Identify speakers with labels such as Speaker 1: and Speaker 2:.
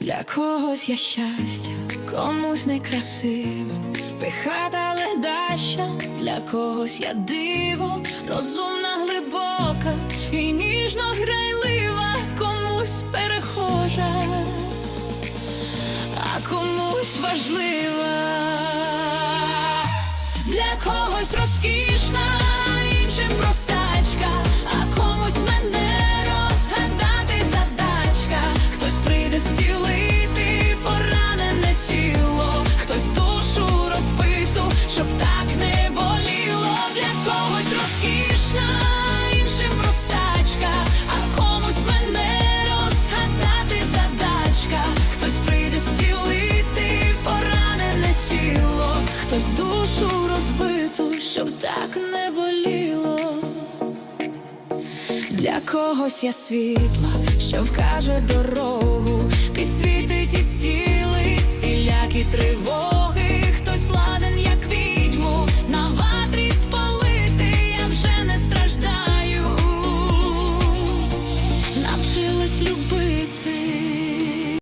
Speaker 1: Для когось я щастя, комусь некрасиве, пихата ледаща, для когось я диво, розумна, глибока і ніжно грайлива, комусь перехожа, а комусь важлива. Для когось розкішна, щоб так не боліло. Для когось я світла, що вкаже дорогу, підсвітить і сілить всілякі тривоги.